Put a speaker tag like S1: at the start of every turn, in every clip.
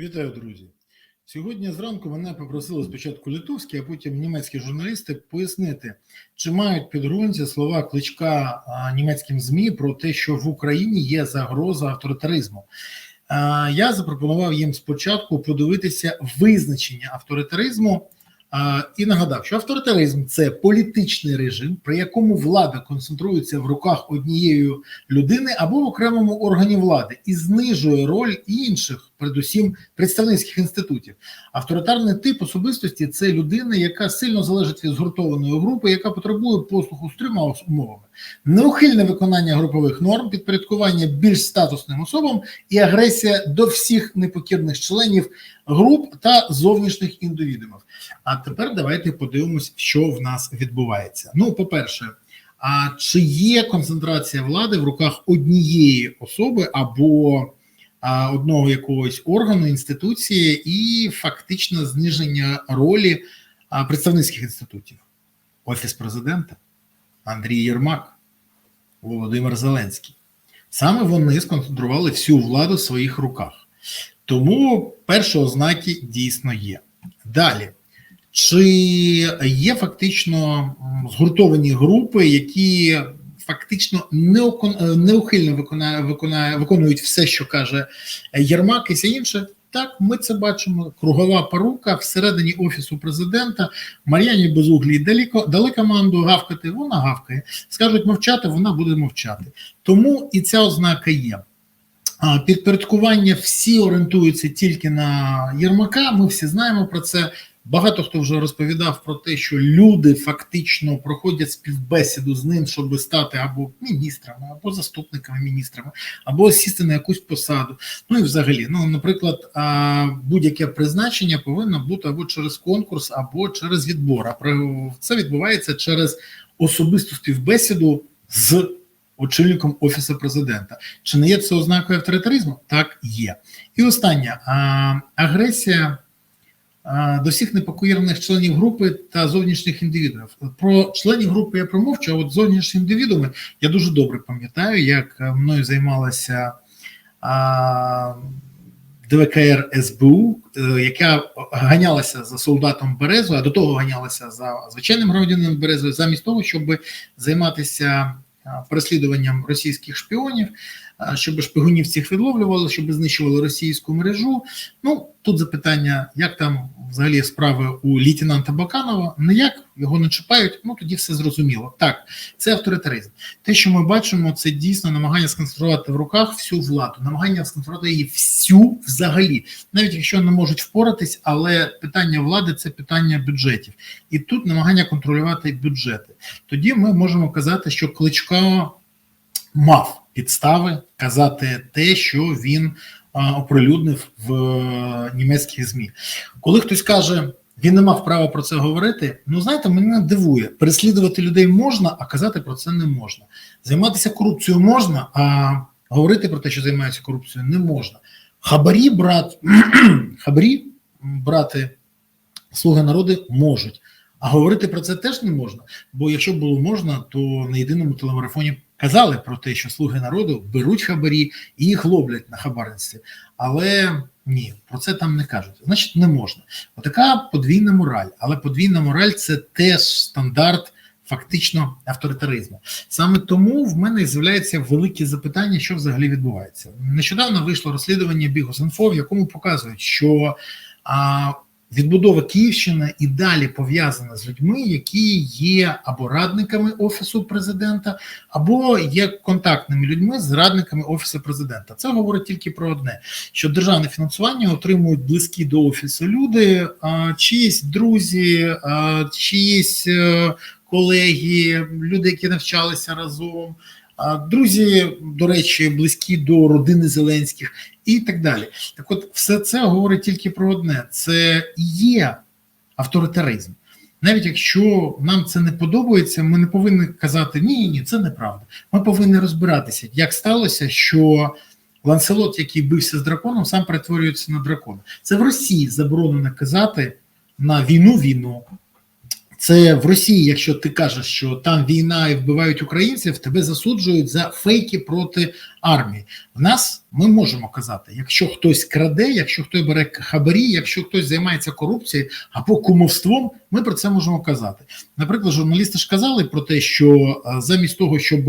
S1: Вітаю, друзі. Сьогодні зранку мене попросили спочатку литовські, а потім німецькі журналісти пояснити, чи мають підґрунтя слова кличка німецьким ЗМІ про те, що в Україні є загроза авторитаризму. Я запропонував їм спочатку подивитися визначення авторитаризму і нагадав, що авторитаризм це політичний режим, при якому влада концентрується в руках однієї людини або в окремому органі влади і знижує роль інших, передусім представницьких інститутів. Авторитарний тип особистості це людина, яка сильно залежить від згуртованої групи, яка потребує послуху з трьома умовами: неухильне виконання групових норм, підпорядкування більш статусним особам і агресія до всіх непокірних членів груп та зовнішніх індивідумів. А тепер давайте подивимось, що в нас відбувається. Ну, по-перше, а чи є концентрація влади в руках однієї особи або одного якогось органу, інституції, і фактично зниження ролі представницьких інститутів? Офіс президента, Андрій Єрмак, Володимир Зеленський. Саме вони сконцентрували всю владу в своїх руках. Тому перші ознаки дійсно є. Далі. Чи є фактично згуртовані групи, які фактично неухильно виконає, виконують все, що каже Єрмак і все інше? Так, ми це бачимо. Кругова порука всередині офісу президента Мар'яні Безуглій далі, дали команду гавкати. Вона гавкає. Скажуть мовчати, вона буде мовчати. Тому і ця ознака є. Підпорядкування всі орієнтуються тільки на Єрмака. Ми всі знаємо про це. Багато хто вже розповідав про те, що люди фактично проходять співбесіду з ним, щоб стати або міністрами, або заступниками міністрами, або сісти на якусь посаду. Ну і взагалі, ну, наприклад, будь-яке призначення повинно бути або через конкурс, або через відбор. А це відбувається через особисту співбесіду з очільником офісу президента. Чи не є це ознакою авторитаризму? Так є. І остання агресія до всіх непокірних членів групи та зовнішніх індивідумів. Про членів групи я промовчу, а от зовнішні індивідуми я дуже добре пам'ятаю, як мною займалася ДВКР СБУ, е, яка ганялася за солдатом Березу, а до того ганялася за звичайним громадянином Березою, замість того, щоб займатися переслідуванням російських шпіонів, щоб шпигунів цих відловлювали, щоб знищували російську мережу. Ну тут запитання, як там взагалі справи у лейтенанта Баканова, ніяк його не чіпають. Ну тоді все зрозуміло. Так, це авторитаризм. Те, що ми бачимо, це дійсно намагання сконцентрувати в руках всю владу, намагання сконцентрувати її всю взагалі, навіть якщо не можуть впоратись, але питання влади це питання бюджетів, і тут намагання контролювати бюджети. Тоді ми можемо казати, що Кличко мав підстави казати те, що він оприлюднив в німецьких змі. Коли хтось каже, він не мав права про це говорити. Ну знаєте, мене дивує, переслідувати людей можна, а казати про це не можна. Займатися корупцією можна, а говорити про те, що займаються корупцією, не можна. Хабарі брат, хабарі брати слуги народу можуть. А говорити про це теж не можна. Бо якщо було можна, то на єдиному телемарафоні казали про те, що слуги народу беруть хабарі і їх ловлять на хабарництві. Але ні, про це там не кажуть. Значить, не можна. Отака подвійна мораль. Але подвійна мораль це теж стандарт. Фактично авторитаризму саме тому в мене з'являється велике запитання, що взагалі відбувається. Нещодавно вийшло розслідування Бігос.Інфо, в якому показують, що а, Відбудова Київщини і далі пов'язана з людьми, які є або радниками офісу президента, або є контактними людьми з радниками офісу президента. Це говорить тільки про одне: що державне фінансування отримують близькі до офісу люди, чиїсь друзі, чиїсь е, колеги, люди, які навчалися разом. Друзі, до речі, близькі до родини Зеленських і так далі. Так, от, все це говорить тільки про одне: це є авторитаризм. Навіть якщо нам це не подобається, ми не повинні казати ні, ні, це неправда. Ми повинні розбиратися, як сталося, що Ланселот, який бився з драконом, сам перетворюється на дракона. Це в Росії заборонено казати на війну війну. Це в Росії, якщо ти кажеш, що там війна і вбивають українців, тебе засуджують за фейки проти армії. В нас ми можемо казати, якщо хтось краде, якщо хтось бере хабарі, якщо хтось займається корупцією або кумовством, ми про це можемо казати. Наприклад, журналісти ж казали про те, що е, замість того, щоб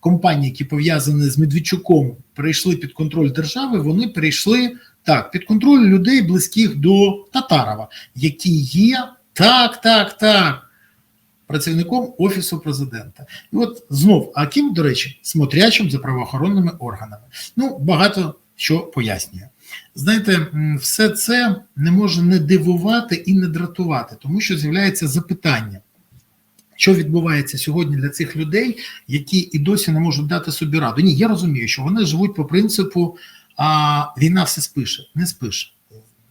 S1: компанії, які пов'язані з Медведчуком, перейшли під контроль держави, вони перейшли так під контроль людей близьких до Татарова, які є так, так, так. Працівником Офісу президента. І от знов, а ким, до речі, смотрячим за правоохоронними органами. Ну, багато що пояснює. Знаєте, все це не може не дивувати і не дратувати, тому що з'являється запитання, що відбувається сьогодні для цих людей, які і досі не можуть дати собі раду. Ні, я розумію, що вони живуть по принципу, а війна все спише, не спише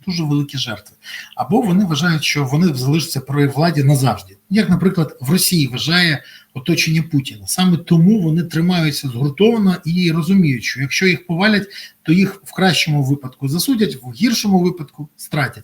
S1: дуже великі жертви. Або вони вважають, що вони залишаться при владі назавжди. Як, наприклад, в Росії вважає оточення Путіна. Саме тому вони тримаються згуртовано і розуміють, що якщо їх повалять, то їх в кращому випадку засудять, в гіршому випадку стратять.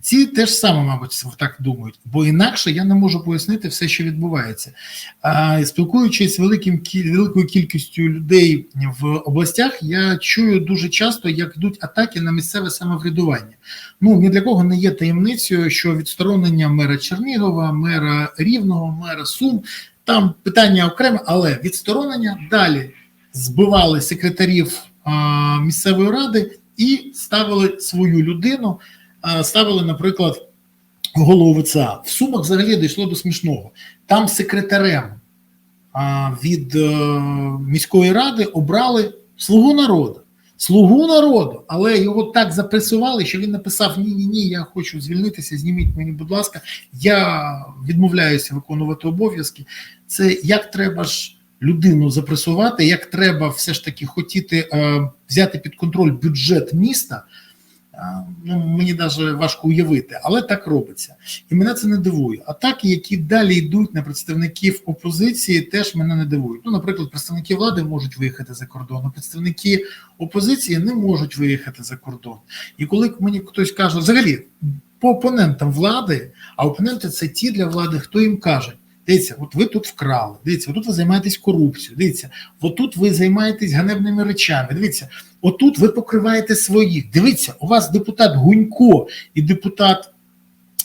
S1: Ці теж саме, мабуть, так думають, бо інакше я не можу пояснити все, що відбувається. А спілкуючись з великим великою кількістю людей в областях, я чую дуже часто, як йдуть атаки на місцеве самоврядування. Ну ні для кого не є таємницею, що відсторонення мера Чернігова, мера Рівного, мера Сум. Там питання окреме, але відсторонення далі збивали секретарів а, місцевої ради і ставили свою людину, а, ставили, наприклад, голову ВЦА. В Сумах взагалі дійшло до смішного. Там секретарем а, від а, е, міської ради обрали слугу народу слугу народу, але його так запресували, що він написав: Ні, ні, ні, я хочу звільнитися, зніміть мені, будь ласка, я відмовляюся виконувати обов'язки. Це як треба ж людину запресувати, як треба все ж таки хотіти е, взяти під контроль бюджет міста ну мені навіть важко уявити, але так робиться, і мене це не дивує. Атаки, які далі йдуть на представників опозиції, теж мене не дивують. Ну, наприклад, представники влади можуть виїхати за кордон, а представники опозиції не можуть виїхати за кордон. І коли мені хтось каже, взагалі по опонентам влади, а опоненти це ті для влади, хто їм каже. Дивіться, от ви тут вкрали. Дивіться, отут ви займаєтесь корупцією. Дивіться, отут ви займаєтесь ганебними речами. Дивіться, отут ви покриваєте своїх. Дивіться, у вас депутат Гунько і депутат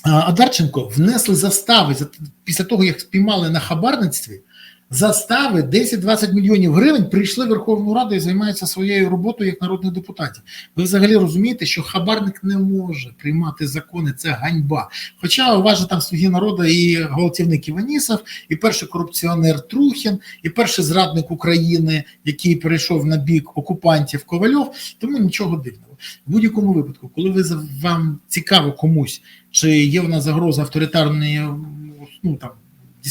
S1: Адарченко внесли застави після того, як спіймали на хабарництві застави 10-20 мільйонів гривень прийшли в Верховну Раду і займаються своєю роботою як народних депутатів. Ви взагалі розумієте, що хабарник не може приймати закони, це ганьба. Хоча у вас же там слуги народу і гвалтівник Іванісов, і перший корупціонер Трухін, і перший зрадник України, який перейшов на бік окупантів Ковальов, тому нічого дивного. В будь-якому випадку, коли ви вам цікаво комусь, чи є в нас загроза авторитарної ну там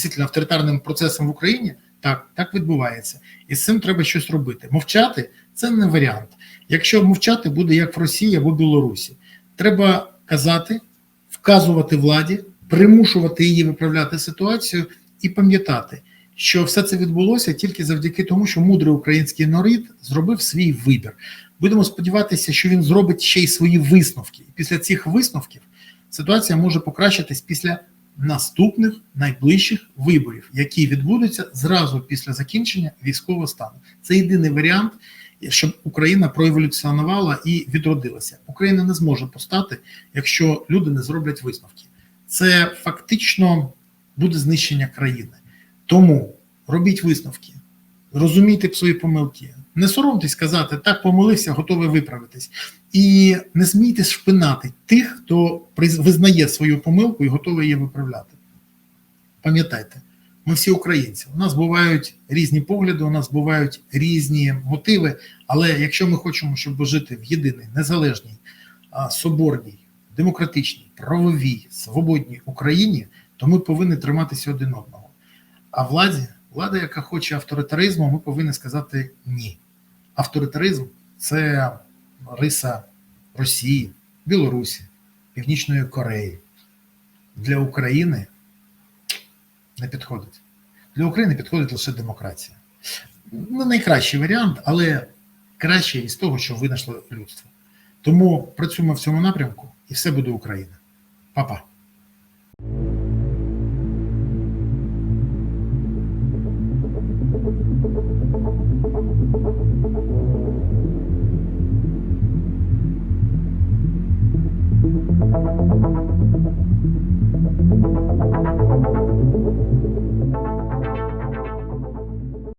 S1: дійсно авторитарним процесом в Україні, так так відбувається, і з цим треба щось робити. Мовчати це не варіант. Якщо мовчати, буде як в Росії або Білорусі. Треба казати, вказувати владі, примушувати її виправляти ситуацію і пам'ятати, що все це відбулося тільки завдяки тому, що мудрий український народ зробив свій вибір. Будемо сподіватися, що він зробить ще й свої висновки. І після цих висновків ситуація може покращитись після наступних найближчих виборів, які відбудуться зразу після закінчення військового стану. Це єдиний варіант, щоб Україна проеволюціонувала і відродилася. Україна не зможе постати, якщо люди не зроблять висновки. Це фактично буде знищення країни. Тому робіть висновки, розумійте свої помилки. Не соромтесь сказати, так помилився, готовий виправитись. І не смійте шпинати тих, хто визнає свою помилку і готовий її виправляти. Пам'ятайте, ми всі українці. У нас бувають різні погляди, у нас бувають різні мотиви. Але якщо ми хочемо, щоб жити в єдиній, незалежній, соборній, демократичній, правовій, свободній Україні, то ми повинні триматися один одного. А владі, влада, яка хоче авторитаризму, ми повинні сказати ні авторитаризм це риса Росії, Білорусі, Північної Кореї. Для України не підходить. Для України підходить лише демократія. Не найкращий варіант, але кращий із того, що винайшло людство. Тому працюємо в цьому напрямку і все буде Україна. Па-па.